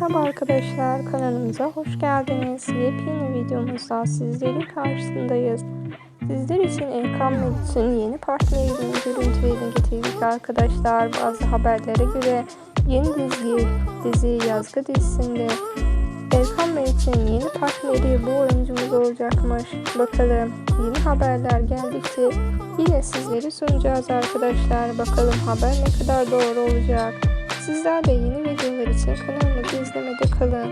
Merhaba arkadaşlar kanalımıza hoş geldiniz. Yepyeni videomuzda sizlerin karşısındayız. Sizler için Erkan Melut'un yeni partnerinin görüntülerini getirdik arkadaşlar. Bazı haberlere göre yeni dizi, dizi Yazgı dizisinde Erkan Melut'un yeni partneri bu oyuncumuz olacakmış. Bakalım yeni haberler geldikçe yine sizleri sunacağız arkadaşlar. Bakalım haber ne kadar doğru olacak. Sizler de yeni videolar için kanalımızı izlemede kalın.